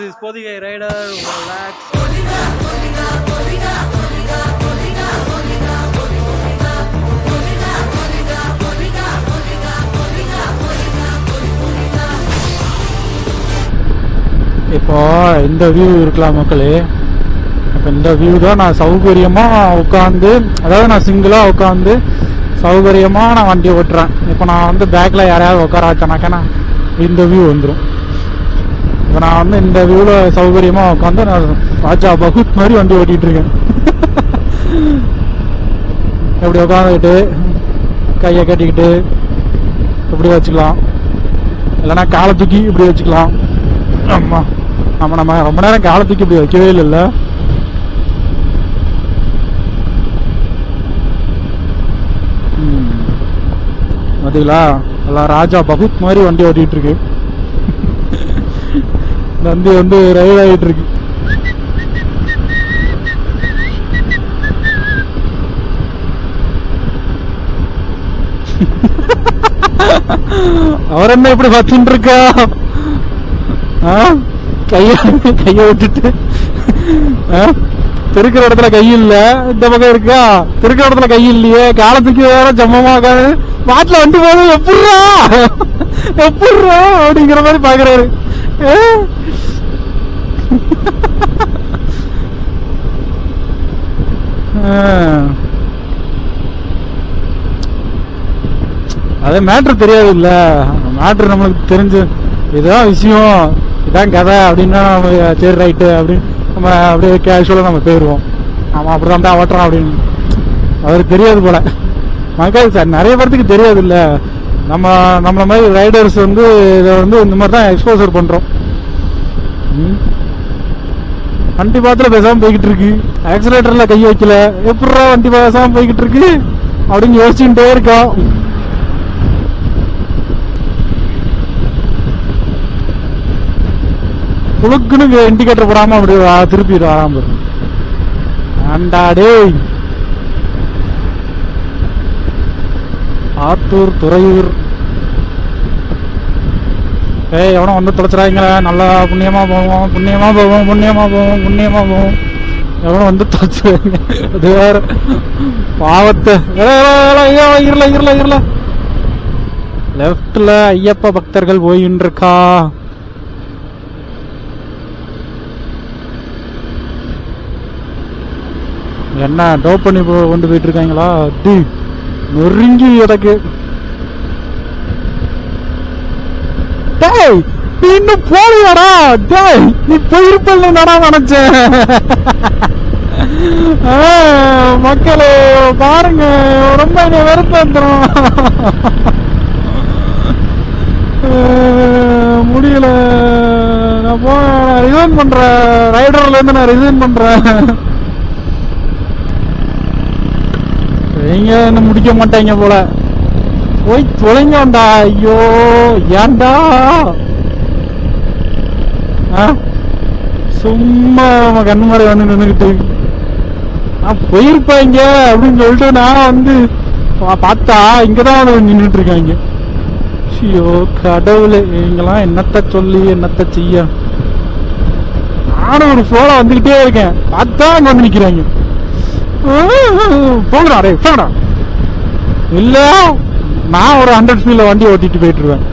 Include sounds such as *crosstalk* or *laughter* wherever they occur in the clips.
This is Podigai Rider, இப்போ இந்த view இருக்கலாம் மக்களே. இப்போ இந்த வியூ தான் நான் சௌகரியமாக உட்காந்து அதாவது நான் சிங்கிளாக உட்காந்து சௌகரியமாக நான் வண்டி ஓட்டுறேன். இப்போ நான் வந்து பேக்கில் யாரையாவது உட்கார வச்சேனாக்கா நான் இந்த வியூ வந்துடும் இப்போ நான் வந்து இந்த வியூவில் சௌகரியமாக உட்காந்து நான் ராஜா பகுத் மாதிரி வண்டி ஓட்டிகிட்டு இருக்கேன். இப்படி உட்காந்துக்கிட்டு கையை கட்டிக்கிட்டு இப்படி வச்சுக்கலாம். இல்லைன்னா காலை தூக்கி இப்படி வச்சுக்கலாம். ஆமாம் நம்ம நம்ம ரொம்ப நேரம் காலை தூக்கி இப்படி வைக்கவே இல்லைல்ல. ம். எல்லாம் ராஜா பகுத் மாதிரி வண்டி ஓட்டிகிட்டு இருக்கு. நந்தி வந்து ரைட் ஆகிட்டு இருக்கு *laughs* அவர் என்ன இப்படி பார்த்துட்டு இருக்கா கைய கைய விட்டுட்டு. திருக்கிற இடத்துல கை இல்ல. இந்த பக்கம் இருக்கா? திருக்கிற இடத்துல கை இல்லையே. காலத்துக்கு வேற ஜம்மமா இருக்காது வாட்டில வண்டி போதும் எப்படிரா எப்படிரா அப்படிங்கிற மாதிரி பாக்குறாரு. அதே மேட்ரு தெரியாது இல்லை மேட்ரு நம்மளுக்கு தெரிஞ்சு இதுதான் விஷயம் இதான் கதை அப்படின்னா நம்ம சரி ரைட்டு அப்படின்னு நம்ம அப்படியே கேஷுவலாக நம்ம போயிடுவோம் ஆமாம் அப்படி தான் ஓட்டுறோம் அப்படின்னு. அவருக்கு தெரியாது போல. மக்கள் சார் நிறைய பேர்த்துக்கு தெரியாது இல்ல நம்ம நம்மள மாதிரி ரைடர்ஸ் வந்து இதை வந்து இந்த மாதிரி தான் எக்ஸ்போசர் பண்றோம். வண்டி பாத்துல பேசாம போய்கிட்டு இருக்கு. ஆக்சிலேட்டர்ல கை வைக்கல. எப்படா வண்டி பேசாம போய்கிட்டு இருக்கு? அப்படின்னு யோசிச்சுட்டே இருக்கோம் புழுக்குன்னு இண்டிகேட்டர் போடாம அப்படி திருப்பி வராம பாரு. ஏன்டா டேய். ஆத்தூர் துறையூர். ஏய் எவனோ வந்து தொலைச்சிடாதீங்களே. நல்லா புண்ணியமா போவோம் புண்ணியமா போவோம் புண்ணியமா போவோம் புண்ணியமா போவோம். எவனும் வந்து தொலைச்சிடுவாங்க அது வேற. பாவத்தை. ஐயோ, இருல இருல இருல லெஃப்ட்ல ஐயப்ப பக்தர்கள் போயின்னு இருக்கா என்ன டோப் பண்ணி போ- கொண்டு போயிட்டு இருக்காங்களா? டி நொறுங்கி எனக்கு டேய் நீ இன்னும் போலியாடா டேய் நீ போயிருப்பல்ல நான் நினைச்சேன்? மக்களே பாருங்க ரொம்ப என்னை வெறுப்பேந்துரும் முடியல. நான் போ ரிசைன் பண்றேன். ரைடர்ல இருந்து நான் ரிசைன் பண்றேன். நீங்க இன்னும் முடிக்க மாட்டாங்க போல. போய் தொலைஞ்சோண்டா ஐயோ ஏண்டா ஆ? சும்மா நம்ம கண்ணு மாதிரி வந்து நின்றுக்கிட்டு நான் போயிருப்பாங்க அப்படின்னு சொல்லிட்டு நான் வந்து பார்த்தா இங்கதான் நின்றுட்டு இருக்காங்க. ஐயோ கடவுளே இவங்கெல்லாம் என்னத்த சொல்லி என்னத்த செய்ய? நானும் ஒரு ஃப்ளோல வந்துகிட்டே இருக்கேன். பார்த்தா அங்க வந்து நிக்கிறாங்க. போங்கடா ரே போங்கடா. இல்ல நான் ஒரு ஹண்ட்ரட் ஸ்பீட்ல வண்டி ஓட்டிட்டு போயிட்டு இருவேன்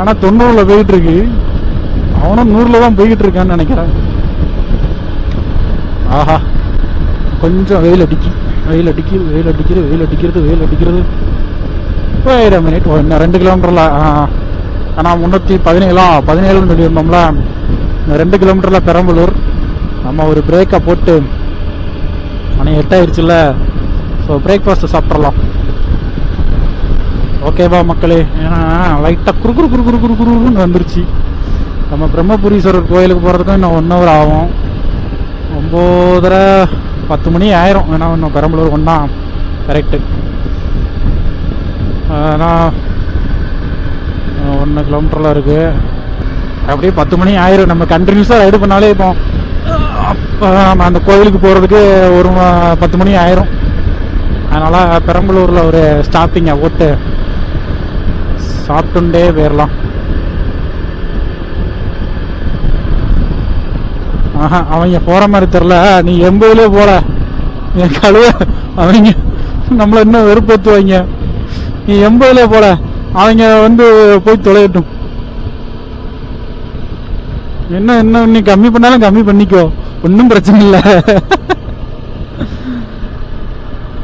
ஆனா தொண்ணூறுல போயிட்டு இருக்கு அவனும் நூறுல தான் போய்கிட்டு இருக்கான்னு நினைக்கிறேன். ஆஹா கொஞ்சம் வெயில் அடிக்கி வெயில் அடிக்கிறது வெயில் அடிக்கிறது வெயில் அடிக்கிறது வெயில் அடிக்கிறது. வேற மினிட் இன்னும் ரெண்டு கிலோமீட்டர்ல ஆனால் முன்னூற்றி பதினேழா பதினேழுன்னு சொல்லியிருந்தோம்ல. இந்த ரெண்டு கிலோமீட்டர்ல பெரம்பலூர். நம்ம ஒரு பிரேக்கை போட்டு மணி எட்டாயிருச்சுல்ல? ஸோ பிரேக்ஃபாஸ்ட்டு சாப்பிட்றலாம் ஓகேவா மக்களே. ஏன்னா லைட்டாக குறு குறு குறு குறு குறு குருன்னு வந்துருச்சு. நம்ம பிரம்மபுரீஸ்வரர் கோயிலுக்கு போகிறதுக்கும் இன்னும் ஒன் ஹவர் ஆகும். ஒம்போதரை பத்து மணி ஆயிரும். ஏன்னா இன்னும் பெரம்பலூர் ஒன்றா கரெக்டு ஆனால் ஒன்று கிலோமீட்டரில் இருக்குது அப்படியே பத்து மணி ஆயிரும். நம்ம கண்டினியூஸாக ரைடு பண்ணாலே இப்போ அப்போ அந்த கோவிலுக்கு போகிறதுக்கு ஒரு பத்து மணி ஆயிரும். அதனால் பெரம்பலூரில் ஒரு ஸ்டாப்பிங்கை போட்டு சாப்பிட்டுண்டே போயிடலாம் ஆஹா அவங்க போற மாதிரி தெரில நீ எண்பதுலேயே போல என் கழுவ. அவங்க நம்மள இன்னும் வெறுப்பேற்றுவாங்க நீ எண்பதுலேயே போல அவங்க வந்து போய் தொலையட்டும். என்ன என்ன நீ கம்மி பண்ணாலும் கம்மி பண்ணிக்கோ. ஒன்றும் பிரச்சனை இல்லை.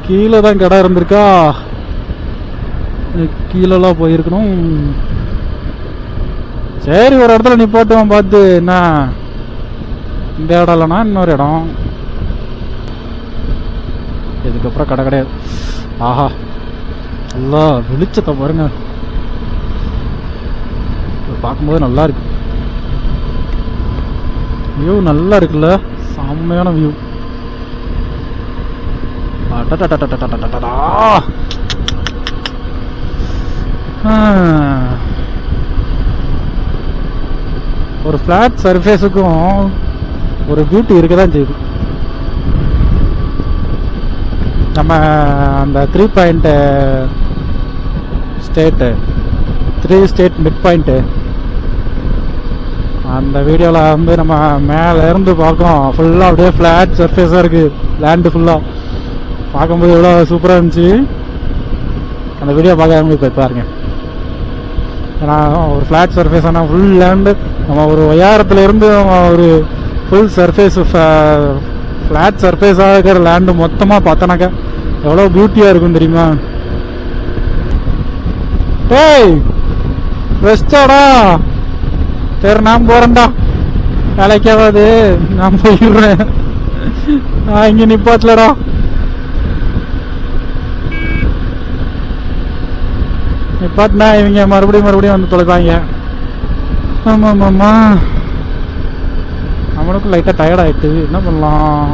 கீழே தான் கடை இருந்திருக்கா? கீழெல்லாம் போயிருக்கணும். சரி ஒரு இடத்துல நிப்பாட்டுவோம் பார்த்து என்ன? இந்த இடம் இல்லைனா இன்னொரு இடம். இதுக்கப்புறம் கடை கிடையாது. ஆஹா நல்லா வெளிச்சத்தை பாருங்க. பார்க்கும்போது நல்லா இருக்கு. வியூ நல்லா இருக்குல்ல. செம்மையான வியூ ஒரு ஃப்ளாட் சர்ஃபேஸுக்கும் ஒரு பியூட்டி இருக்க தான் செய்யுது. நம்ம அந்த three point state three state mid point அந்த வீடியோவில் வந்து நம்ம மேலே இருந்து பார்க்கோம் ஃபுல்லாக அப்படியே ஃப்ளாட் சர்ஃபேஸாக இருக்குது லேண்டு ஃபுல்லாக பார்க்கும்போது எவ்வளோ சூப்பராக இருந்துச்சு. அந்த வீடியோ பார்க்காம போய் பாருங்கள் ஏன்னா ஒரு ஃப்ளாட் சர்ஃபேஸ் ஆனால் ஃபுல் லேண்டு நம்ம ஒரு ஒயாரத்துலேருந்து நம்ம ஒரு ஃபுல் சர்ஃபேஸ் ஃப்ளாட் சர்ஃபேஸாக இருக்கிற லேண்டு மொத்தமாக பார்த்தோன்னாக்கா எவ்வளோ பியூட்டியாக இருக்கும் தெரியுமா? டேய் ரெஸ்டாடா சரி நான் போறேன்டா வேலைக்காவது நான் போயிடுறேன். நான் இங்க நிப்பாட்டலடா. நிப்பாட்டினா இவங்க மறுபடியும் மறுபடியும் வந்து தொலைப்பாங்க. ஆமா ஆமாம்மா. நம்மளுக்கும் லைட்டாக டயர்ட் ஆயிட்டு என்ன பண்ணலாம்?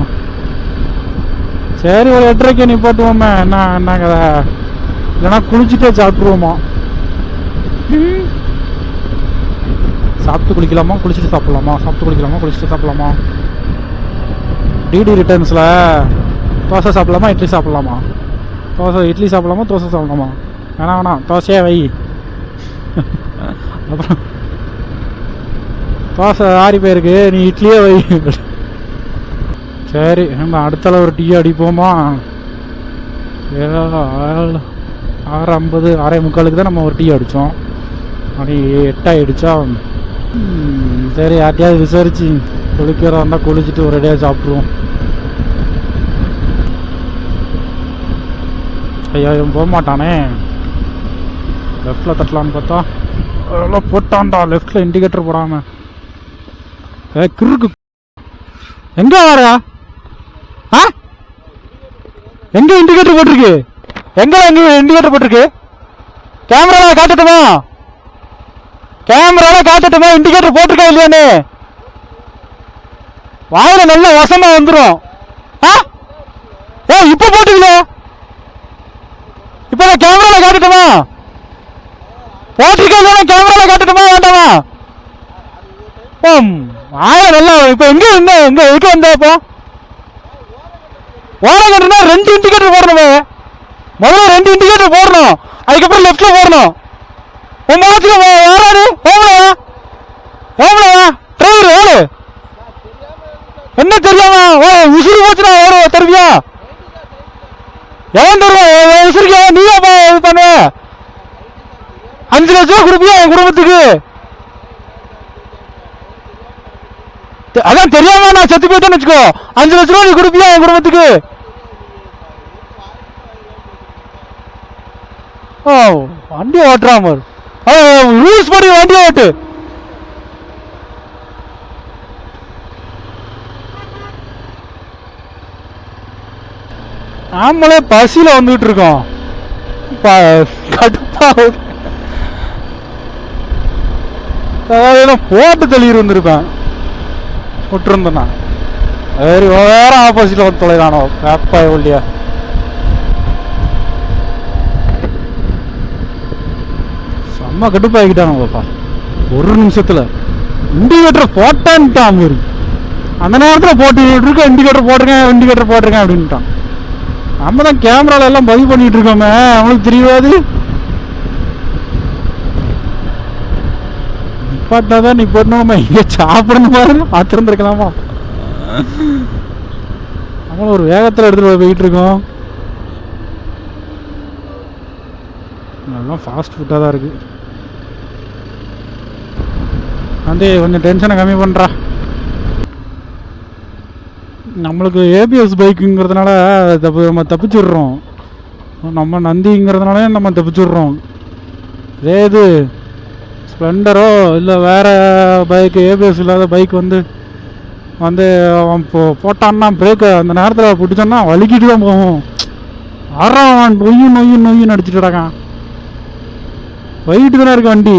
சரி ஒரு எட்டரைக்கு நிப்பாட்டுவோமே. என்ன என்ன கதை இல்லைன்னா குளிச்சுட்டே சாப்பிட்ருவோமா ம். சாப்பிட்டு குளிக்கலாமா? குளிச்சுட்டு சாப்பிட்லாமா? சாப்பிட்டு குளிக்கலாமா? குளிச்சுட்டு சாப்பிட்லாமா? டிடி ரிட்டர்ன்ஸில் தோசை சாப்பிட்லாமா? இட்லி சாப்பிட்லாமா? தோசை இட்லி சாப்பிட்லாமா? தோசை சாப்பிடலாமா? வேணாம் வேணாம் தோசையே வை. *laughs* அப்புறம் தோசை ஆறி போயிருக்கு. நீ இட்லியே வை. சரி நம்ம அடுத்தால ஒரு டீ அடிப்போமா? ஆறு ஐம்பது ஆறே முக்காலுக்கு தான் நம்ம ஒரு டீ அடித்தோம் மணி எட்டாயிடுச்சா? சரி யார்ட்டையாவது விசாரிச்சு குளிக்கிறதா இருந்தால் குளிச்சுட்டு ஒரு டே சாப்பிட்ருவோம் ஐயா இவன் போக மாட்டானே லெஃப்டில் தட்டலான்னு பார்த்தா அதெல்லாம் போட்டான்டா லெஃப்டில் இண்டிகேட்டர் போடாம. ஏ கிறுக்கு. எங்கே வரா ஆ? எங்கே இண்டிகேட்டர் போட்டிருக்கு? எங்கே எங்கே இண்டிகேட்டர் போட்டிருக்கு? கேமரால காட்டட்டுமா? கேமரால காட்டட்டுமா இண்டிகேட்டர் போட்டிருக்கா இல்லையானே வாயில நல்ல வசமா வந்துடும் ஆ? ஏ இப்போ போட்டுக்கல இப்போ நான் கேமரால காட்டட்டுமா? போட்டிருக்கா இல்லையா கேமரால காட்டட்டுமா வேண்டாமா? ஓ வாயில நல்லா இப்போ எங்க இருந்த எங்க எதுக்கு வந்த இப்போ? ஓரங்கட்டுனா ரெண்டு இண்டிகேட்டர் போடணுமே. முதல்ல ரெண்டு இண்டிகேட்டர் போடணும். அதுக்கப்புறம் லெஃப்ட்ல போடணும். உன் மாத்துக்கு யாராரு? ஓமலையா ஓமலையா டிரைவர் ஓடு என்ன தெரியாம? ஓ உசுறு போச்சுடா ஓடு தருவியா? எவன் தருவான் என் உசுருக்கு நீயா இது பண்ணுவ அஞ்சு லட்சம் ரூபா கொடுப்பியா என் குடும்பத்துக்கு? தெ- அதான் தெரியாம நான் செத்து போயிட்டேன்னு வச்சுக்கோ. அஞ்சு லட்ச ரூபா நீ கொடுப்பியா என் குடும்பத்துக்கு? ஓ வண்டி ஓட்டுறாம ரூல்ஸ் படி வண்டி ஓட்டு. நாமளே பசியில் வந்துகிட்டு இருக்கோம் ப- அதாவது போட்டு தெளிவு வந்திருப்பேன் விட்டுருந்தேன் நான். வேற ஆப்போசிட்டில் வந்து தொலைதானோ வேப்பா இல்லையா சும்மா கடுப்பாகிட்டானோ பாப்பா. ஒரு நிமிஷத்துல இண்டிகேட்டர் போட்டான்ட்டான் மாரி அந்த நேரத்தில் போட்டு இருக்க இண்டிகேட்டர் போட்டிருக்கேன் இண்டிகேட்டர் போட்டிருக்கேன் அப்படின்ட்டான். நம்ம தான் கேமரால எல்லாம் பதிவு பண்ணிட்டு இருக்கோமே அவங்களுக்கு தெரியாது. நிப்பாட்டினா தான் நிப்பாட்டணுமா இங்கே சாப்பிடணும் பாருங்க பார்த்துருந்துருக்கலாமா நம்மளும் ஒரு வேகத்தில் எடுத்துகிட்டு போயிட்டு இருக்கோம். நல்லா ஃபாஸ்ட் ஃபுட்டாக தான் இருக்குது வந்து கொஞ்சம் டென்ஷனை கம்மி பண்ணுறா நம்மளுக்கு ஏபிஎஸ் பைக்குங்கிறதுனால தப்பு நம்ம தப்பிச்சிடுறோம். நம்ம நந்திங்கிறதுனால நம்ம தப்பிச்சிடுறோம். இதே இது ஸ்ப்ளெண்டரோ இல்லை வேறு பைக்கு ஏபிஎஸ் இல்லாத பைக் வந்து வந்து அவன் போ போட்டான்னா பிரேக்கை அந்த நேரத்தில் பிடிச்சோன்னா வலிக்கிட்டு தான் போகும். ஆறான் நொய்யும் நொய்யும் நொய்யும் அடிச்சுட்டு கிடக்கான். போயிட்டு தானே இருக்கு வண்டி.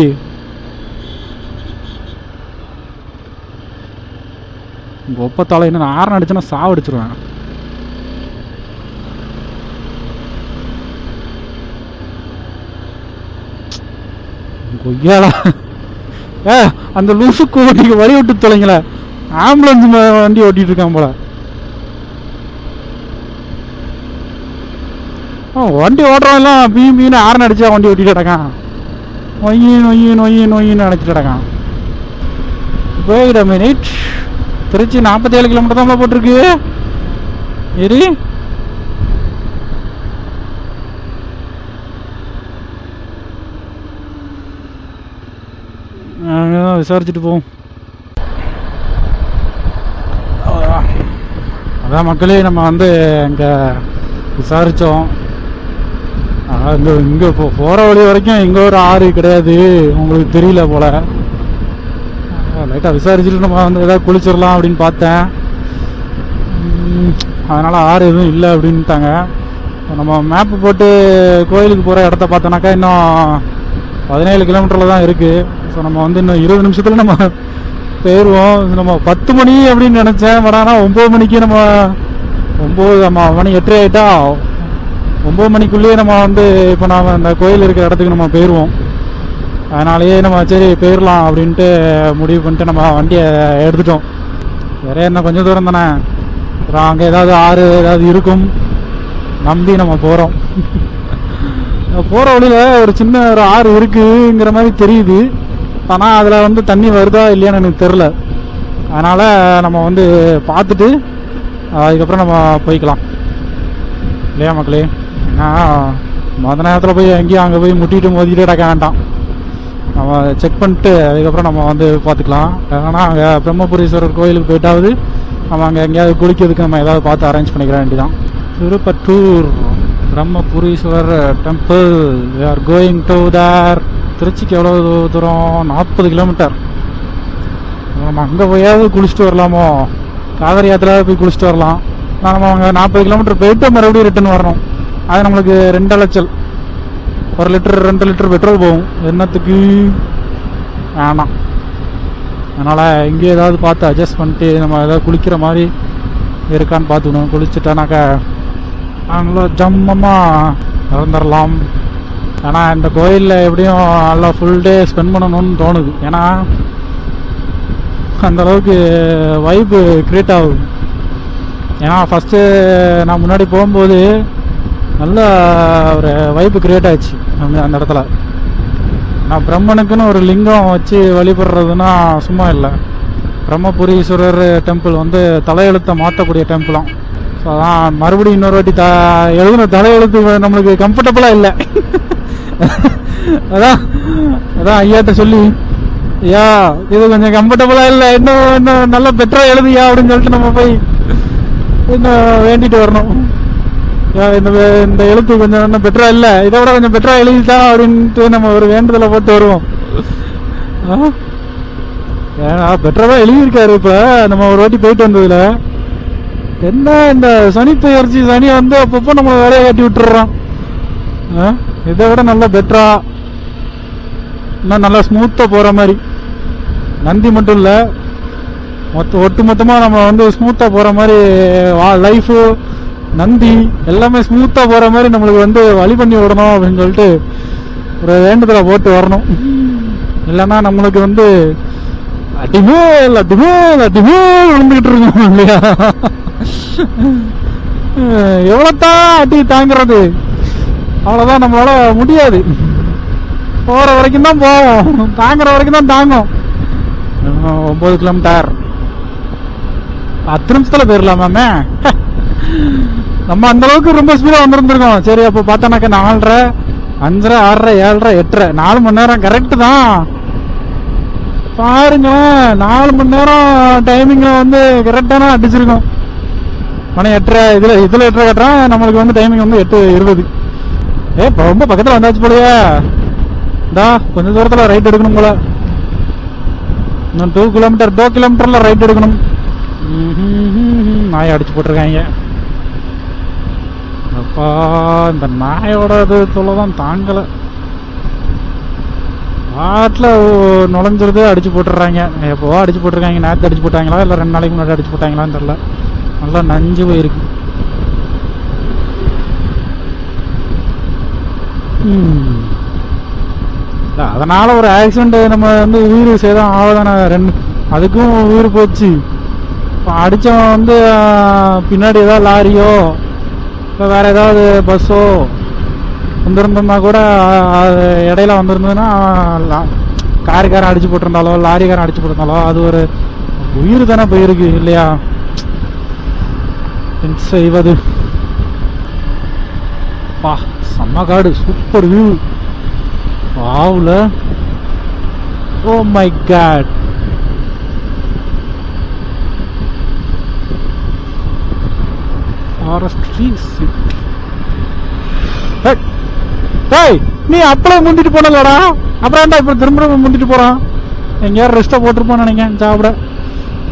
ஒப்பத்தால என்ன ஆரன் அடிச்சுன்னா சாவு அடிச்சிருவேன். கொய்யாடா ஏ அந்த லூசுக்கு ஓட்டிக்கு வழி விட்டு தொலைங்களே. ஆம்புலன்ஸ் வண்டி ஓட்டிட்டு இருக்கான் போல. ஆ, வண்டி ஓட்டுறவெல்லாம் எல்லாம் பீ பீன்னு ஆரன் அடிச்சா வண்டி ஓட்டிட்டு கிடக்கான். நொய்யி நொய்யி நொய்யி நொய்யின்னு அடைச்சிட்டு கிடக்கான். வெயிட் மினிட் திருச்சி நாற்பத்தி ஏழு கிலோமீட்டர் தான் போட்டிருக்கு இரு அங்கதான் விசாரிச்சுட்டு போவோம். அதான் மக்களே நம்ம வந்து இங்கே விசாரித்தோம் இங்கே இங்கே போ போகிற வழி வரைக்கும் இங்கே ஒரு ஆறு கிடையாது. உங்களுக்கு தெரியல போல். லைட்டாக விசாரிச்சுட்டு நம்ம வந்து எதாவது குளிச்சிடலாம் அப்படின்னு பார்த்தேன். அதனால் ஆறு எதுவும் இல்லை அப்படின்ட்டாங்க. நம்ம மேப்பு போட்டு கோயிலுக்கு போகிற இடத்த பார்த்தோன்னாக்கா இன்னும் பதினேழு கிலோமீட்டரில் தான் இருக்குது ஸோ நம்ம வந்து இன்னும் இருபது நிமிஷத்தில் நம்ம போயிடுவோம் நம்ம பத்து மணி அப்படின்னு நினச்சேன். பட் ஆனால் ஒம்பது மணிக்கு நம்ம ஒம்பது நம்ம மணி எட்டு ஆகிட்டா ஒம்பது மணிக்குள்ளேயே நம்ம வந்து இப்போ நாம் அந்த கோயில் இருக்கிற இடத்துக்கு நம்ம போயிடுவோம் அதனாலேயே நம்ம சரி போயிடலாம் அப்படின்ட்டு முடிவு பண்ணிட்டு நம்ம வண்டியை எடுத்துட்டோம். வேற என்ன கொஞ்சம் தூரம் தானே? அப்புறம் அங்கே ஏதாவது ஆறு ஏதாவது இருக்கும். நம்பி நம்ம போகிறோம் போகிற வழியில் ஒரு சின்ன ஒரு ஆறு இருக்குங்கிற மாதிரி தெரியுது. ஆனால் அதில் வந்து தண்ணி வருதா இல்லையான்னு எனக்கு தெரில அதனால் நம்ம வந்து பார்த்துட்டு அதுக்கப்புறம் நம்ம போய்க்கலாம். இல்லையா மக்களே? ஏன்னா மொதல் நேரத்தில் போய் எங்கேயும் அங்கே போய் முட்டிட்டு மோதிக்கிட்டே கிடக்க வேண்டாம். நம்ம செக் பண்ணிட்டு அதுக்கப்புறம் நம்ம வந்து பார்த்துக்கலாம். ஏன்னா அங்கே பிரம்மபுரீஸ்வரர் கோயிலுக்கு போயிட்டாவது நம்ம அங்கே எங்கேயாவது குளிக்கிறதுக்கு நம்ம ஏதாவது பார்த்து அரேஞ்ச் பண்ணிக்கிற வேண்டிதான் Tiruppattur Brahmapureeswarar temple we are going to there திருச்சிக்கு எவ்வளோ தூரம்? நாற்பது கிலோமீட்டர் நம்ம அங்கே போயாவது குளிச்சுட்டு வரலாமோ? காவிரி ஆற்றுல போய் குளிச்சுட்டு வரலாம். நம்ம அங்கே நாற்பது கிலோமீட்டர் போயிட்டு மறுபடியும் ரிட்டர்ன் வரணும். அது நம்மளுக்கு ரெண்டு லட்சல் ஒரு லிட்டர் ரெண்டு லிட்டர் பெட்ரோல் போகும். என்னத்துக்கு? வேணாம். அதனால் இங்கே ஏதாவது பார்த்து அட்ஜஸ்ட் பண்ணிட்டு நம்ம ஏதாவது குளிக்கிற மாதிரி இருக்கான்னு பார்த்துக்கணும். குளிச்சுட்டானாக்கா நாங்களும் ஜம்மமாக இறந்துடலாம் ஏன்னா இந்த கோயிலில் எப்படியும் நல்லா ஃபுல் டே ஸ்பெண்ட் பண்ணணும்னு தோணுது. ஏன்னா அந்த அளவுக்கு வைப்பு க்ரியேட் ஆகுது. ஏன்னா ஃபஸ்ட்டு நான் முன்னாடி போகும்போது நல்ல ஒரு வைப்பு க்ரியேட் ஆச்சு அந்த அந்த இடத்துல. நான் பிரம்மனுக்குன்னு ஒரு லிங்கம் வச்சு வழிபடுறதுன்னா சும்மா இல்லை. பிரம்மபுரீஸ்வரர் டெம்பிள் வந்து தலையெழுத்தை மாற்றக்கூடிய டெம்பிளாம் ஸோ அதான் மறுபடியும் இன்னொரு வாட்டி த எழுதுன தலையெழுத்து நம்மளுக்கு கம்ஃபர்டபுளாக இல்லை. *laughs* அதான் அதான் ஐயாட்ட சொல்லி ஐயா இது கொஞ்சம் கம்ஃபர்டபுளாக இல்லை. இன்னும் இன்னும் நல்லா பெட்டராக எழுதியா? அப்படின்னு சொல்லிட்டு நம்ம போய் இன்னும் வேண்டிட்டு வரணும். இந்த இந்த எழுத்து கொஞ்சம் இன்னும் பெட்டரா இல்ல. இதை விட கொஞ்சம் பெட்டரா எழுதிட்டா அப்படின்ட்டு நம்ம ஒரு வேண்டுதலை போட்டு வருவோம். ஆ? ஏன்னா பெட்டரா எழுதியிருக்காரு இப்ப. நம்ம ஒரு வாட்டி போயிட்டு வந்ததுல. என்ன இந்த சனி பெயர்ச்சி சனி வந்து அப்பப்போ நம்ம வேலையை காட்டி விட்டுறோம் ஆ? இதை விட நல்லா பெட்டரா. இன்னும் நல்லா ஸ்மூத்தா போற மாதிரி. நந்தி மட்டும் இல்லை. மொத்த ஒட்டு மொத்தமாக நம்ம வந்து ஸ்மூத்தாக போகிற மாதிரி லைஃபு நந்தி எல்லாமே ஸ்மூத்தாக போகிற மாதிரி நம்மளுக்கு வந்து வழி பண்ணி விடணும் அப்படின்னு சொல்லிட்டு ஒரு வேண்டுதலை போட்டு வரணும். இல்லைன்னா நம்மளுக்கு வந்து அடிமேல் அடிமேல் அடிமேல் விழுந்துக்கிட்டு இருக்கோம் இல்லையா? எவ்வளோத்தான் அடி தாங்கிறது? அவ்வளோதான் நம்மளால முடியாது. போகிற வரைக்கும் தான் போவோம். தாங்குற வரைக்கும் தான் தாங்கும். ஒம்பது கிலோமீட்டர் பத்து நிமிஷத்துல போயிடலாமாமே? நம்ம அந்த அளவுக்கு ரொம்ப ஸ்பீடா வந்திருந்திருக்கோம். சரி அப்போ பார்த்தோன்னாக்க நாலரை அஞ்சரை ஆறரை ஏழரை எட்டரை. நாலு மணி நேரம் கரெக்டு தான். பாருங்க நாலு மணி நேரம் டைமிங்ல வந்து கரெக்டான அடிச்சிருக்கோம். மணி எட்டரை இதுல இதுல எட்டரை கட்டுறான் நம்மளுக்கு வந்து டைமிங் வந்து எட்டு இருபது. ஏ ரொம்ப பக்கத்துல வந்தாச்சு போலயே. இந்தா கொஞ்சம் தூரத்துல ரைட் எடுக்கணும் போல. இன்னும் டூ கிலோமீட்டர் டூ கிலோமீட்டர்ல ரைட் எடுக்கணும். ம்ஹும். நாயை அடிச்சு போட்டிருக்காங்க. அப்பா இந்த நாயோட இது தொல்லைதான் தாங்கலை காட்டில் நுழைஞ்சிருது அடிச்சு போட்டுடுறாங்க எப்போ அடிச்சு போட்டிருக்காங்க நேற்று அடிச்சு போட்டாங்களா இல்லை ரெண்டு நாளைக்கு முன்னாடி அடிச்சு போட்டாங்களான்னு தெரில நல்லா நஞ்சு போயிருக்கு. அதனால் ஒரு ஆக்சிடென்ட் நம்ம வந்து உயிர் சேதம் ஆகுதானே ரெண்டு அதுக்கும் உயிர் போச்சு. இப்போ அடித்தவன் வந்து பின்னாடி ஏதாவது லாரியோ இப்போ வேறு ஏதாவது பஸ்ஸோ வந்திருந்தோம்னா கூட அது இடையில வந்திருந்ததுன்னா லா- காருக்காரன் அடிச்சு போட்டிருந்தாலோ லாரிக்காரன் அடிச்சு போட்டிருந்தாலோ அது ஒரு உயிர் தானே போயிருக்கு இல்லையா? என்ன செய்வது பா செம்ம காடு சூப்பர் வியூ வாவில். ஓ மை காட் ஃபாரஸ்ட்ரி டேய் நீ அப்பளம் முந்திட்டு போனலடா அப்புறம் ஏன்டா இப்போ திரும்ப முந்திட்டு போகிறான் எங்கேயாவது ரெஸ்ட்டை போட்டிருப்பான்னு நினைக்கிறேன் சாப்பிட.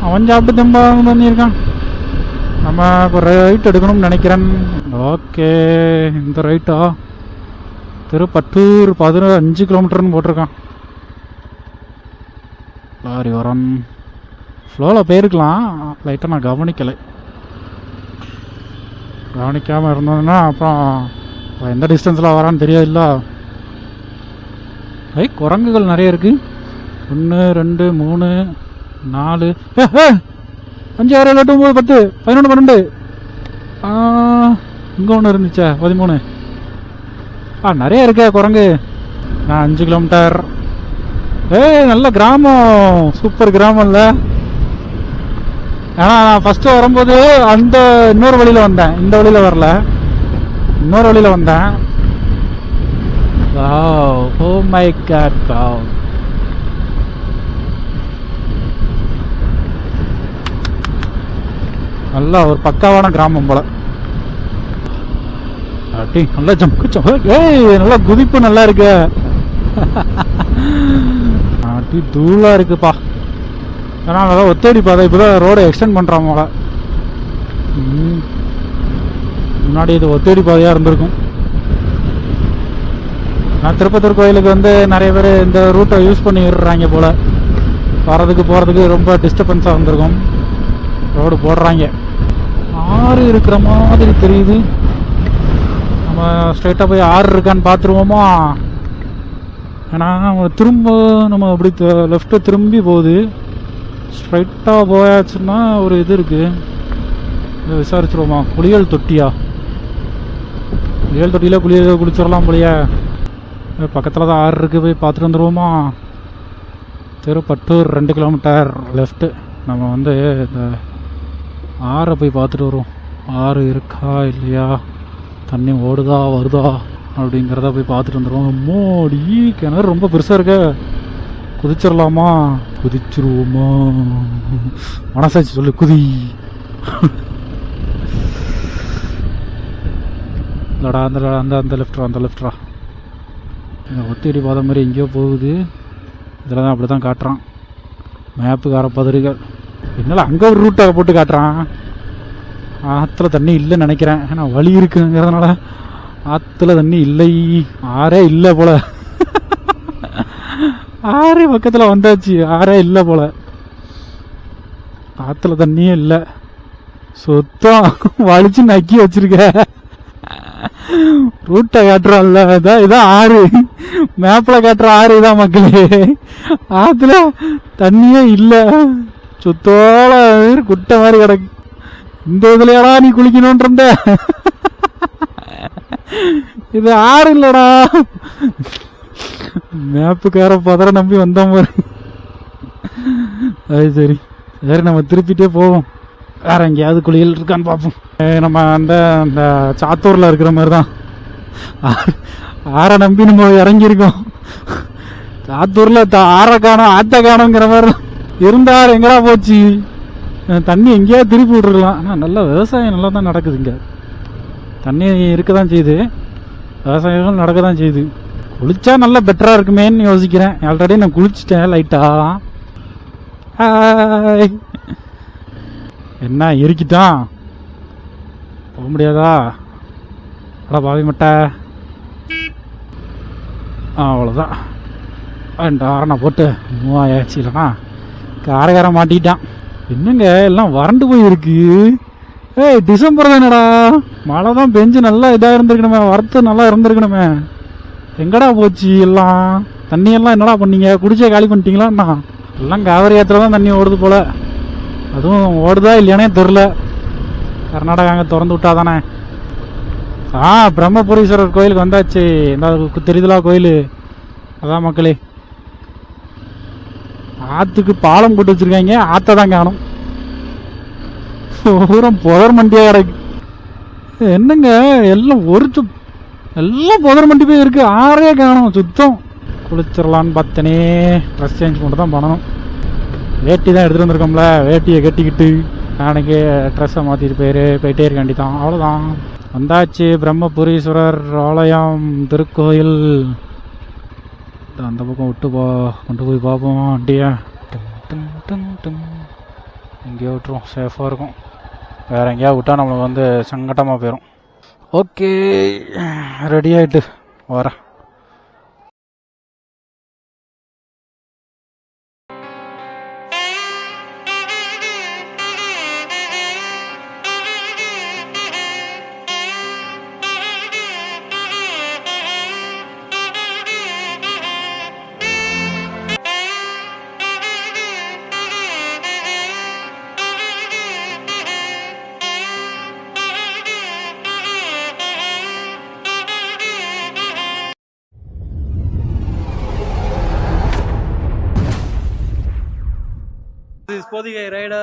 அவன் சாப்பிட்டு திரும்ப பண்ணியிருக்கான் நம்ம இப்போ ரைட் எடுக்கணும்னு நினைக்கிறேன். ஓகே இந்த ரைட்டா திருப்பத்தூர் பதினஞ்சு அஞ்சு கிலோமீட்டர்னு போட்டிருக்கான். லாரி வரம். ஃப்ளோவில் போயிருக்கலாம். லைட்டாக நான் கவனிக்கலை. கவனிக்காமல் இருந்ததுன்னா அப்புறம் எந்த டிஸ்டன்ஸில் வரான்னு தெரியாதுல்ல. ஐ குரங்குகள் நிறைய இருக்குது ஒன்று ரெண்டு மூணு நாலு. ஏ, அஞ்சு ஆறு ஏழு எட்டு ஒம்பது பத்து பதினொன்று பன்னெண்டு. இங்கே ஒன்று இருந்துச்சா பதிமூணு. ஆ நிறைய இருக்கே குரங்கு. நான் அஞ்சு கிலோமீட்டர் ஏய் நல்ல கிராமம். சூப்பர் கிராமம் இல்லை ஏன்னா நான் ஃபர்ஸ்ட் வரும்போது அந்த இன்னொரு வழியில வந்தேன். இந்த வழியில வரல. இன்னொரு வழியில வந்தேன். ஓ மை காட் வாவ் நல்லா ஒரு பக்காவான கிராமம் போல. அப்படி நல்லா ஜம்கு ஜம் ஏய் நல்லா குதிப்பு நல்லா இருக்கு. அப்படி தூளா இருக்குப்பா. ஏன்னா அதான் ஒத்தேடி பாதை இப்போதான் ரோடை எக்ஸ்டெண்ட் பண்ணுறாங்க போல. முன்னாடி இது ஒத்தேடி பாதையாக இருந்திருக்கும். நான் திருப்பத்தூர் கோயிலுக்கு வந்து நிறைய பேர் இந்த ரூட்டை யூஸ் பண்ணி விடுறாங்க போல். வரதுக்கு போகிறதுக்கு ரொம்ப டிஸ்டர்பன்ஸாக இருந்திருக்கும். ரோடு போடுறாங்க. ஆறு இருக்கிற மாதிரி தெரியுது. நம்ம ஸ்ட்ரைட்டாக போய் ஆறு இருக்கான்னு பார்த்துருவோமா? ஏன்னா நம்ம திரும்ப நம்ம அப்படி லெஃப்ட்டு திரும்பி போகுது. ஸ்ட்ரைட்டாக போயாச்சுன்னா ஒரு இது இருக்குது இதை விசாரிச்சிருவோமா? குளியல் தொட்டியா? குளியல் தொட்டியில் குளியல் குளிச்சிடலாம் போலியே. பக்கத்தில் தான் ஆறு இருக்குது போய் பார்த்துட்டு வந்துடுவோமா திருப்பட்டூர் ரெண்டு கிலோமீட்டர் லெஃப்ட்டு நம்ம வந்து இந்த ஆறை போய் பார்த்துட்டு வருவோம். ஆறு இருக்கா இல்லையா? தண்ணி ஓடுதா வருதா? அப்படிங்கிறத போய் பார்த்துட்டு வந்துடுவோம் மோடி கிணறு ரொம்ப பெருசாக இருக்கே. குதிச்சிடலாமா குதிச்சிருவோமா? மனசாச்சு சொல்லு குதி. இல்லடா அந்த அந்த அந்த லெஃப்ட்ரா அந்த லெஃப்ட்ரா ஒத்திடி பாதை மாதிரி எங்கேயோ போகுது. இதில் தான் அப்படி தான் காட்டுறான். மேப்புக்கார பதறுகள். என்னால் அங்கே ஒரு ரூட்டை போட்டு காட்டுறான்? ஆற்றுல தண்ணி இல்லைன்னு நினைக்கிறேன். ஏன்னா வழி இருக்குங்கிறதுனால ஆற்றுல தண்ணி இல்லை. ஆறே இல்லை போல. ஆறே பக்கத்தில் வந்தாச்சு. ஆறே இல்லை போல. ஆற்றுல தண்ணியே இல்லை. சுத்தம் வலிச்சு நக்கி வச்சிருக்க. ரூட்டை காட்டுறோம்ல இதான் இதான் ஆறு. மேப்பில் காட்டுற ஆறு இதான் மக்களே. ஆற்றுல தண்ணியே இல்லை. சுத்தோல குட்டை மாதிரி கிடக்கு. இந்த இதுலயாடா நீ குளிக்கணும்னு இருந்த இது ஆறு இல்லடா. மேப்புக்கார பதற நம்பி வந்தோம் பாரு. அது சரி. சரி நம்ம திருப்பிட்டே போவோம். வேற எங்கேயாவது குளியல் இருக்கான்னு பார்ப்போம். நம்ம அந்த அந்த சாத்தூரில் இருக்கிற மாதிரி தான் ஆற நம்பி நம்ம இறங்கியிருக்கோம். சாத்தூரில் த காணும் ஆத்த காணோங்கிற மாதிரி தான். இருந்தார் எங்கடா போச்சு? தண்ணி எங்கேயாவது திருப்பி விட்டுருக்கலாம். ஆனால் நல்லா விவசாயம் நல்லா தான் நடக்குது இங்கே. தண்ணி இருக்க தான் செய்யுது. விவசாயங்கள் நடக்க தான் செய்யுது. குளிச்சா நல்லா பெட்டராக இருக்குமேன்னு யோசிக்கிறேன். ஆல்ரெடி நான் குளிச்சிட்டேன் லைட்டாக என்ன இருக்கிட்டான் போக முடியாதா? அட பாவி மட்டை. ஆ அவ்வளோதான் ரெண்டு போட்டு மூவாயாச்சு இல்லைனா காரகாரம் மாட்டிக்கிட்டான். என்னங்க எல்லாம் வறண்டு போயிருக்கு. ஏய் டிசம்பர் தானடா. மழை தான் பெஞ்சு நல்லா இதாக இருந்திருக்கணுமே வரத்து நல்லா இருந்திருக்கணுமே. எங்கடா போச்சு எல்லாம்? தண்ணியெல்லாம் என்னடா பண்ணீங்க? குடிச்சே காலி பண்ணிட்டீங்களாண்ணா? எல்லாம் காவிரி ஆற்றுல தான் தண்ணி ஓடுது போல். அதுவும் ஓடுதா இல்லையானே தெரில கர்நாடகா அங்கே திறந்து விட்டா தானே ஆ பிரம்மபுரீஸ்வரர் கோயிலுக்கு வந்தாச்சு. இந்த கு- தெரியுதுலா கோயில். அதான் மக்களே. ஆற்றுக்கு பாலம் போட்டு வச்சுருக்காங்க. ஆத்தை தான் காணும். பூரம் புதர் மண்டியாக கிடக்கு. என்னங்க எல்லாம் ஒரு எல்லாம் புதர் மண்டி போய் இருக்கு. ஆறே காணும் சுத்தம். குளிச்சிடலான்னு பார்த்தனே. ட்ரெஸ் சேஞ்ச் மட்டும் தான் பண்ணணும். வேட்டி தான் எடுத்துகிட்டு வந்திருக்கோம்ல. வேட்டியை கட்டிக்கிட்டு நாளைக்கு ட்ரெஸ்ஸை மாற்றிட்டு போயிரு. போயிட்டே இருக்க வேண்டிதான் அவ்வளோதான் வந்தாச்சு பிரம்மபுரீஸ்வரர் ஆலயம் திருக்கோயில். அந்த பக்கம் விட்டு போ. கொண்டு போய் பார்ப்போம். வண்டியை டும் டும் டும் எங்கேயோ விட்டுருவோம். சேஃபாக இருக்கும். வேறு எங்கேயா விட்டா நம்மளுக்கு வந்து சங்கடமாக போயிடும் ஓகே ரெடி ஆகிட்டு வரேன் ಕೋದಿಗೆ ರೈಡ್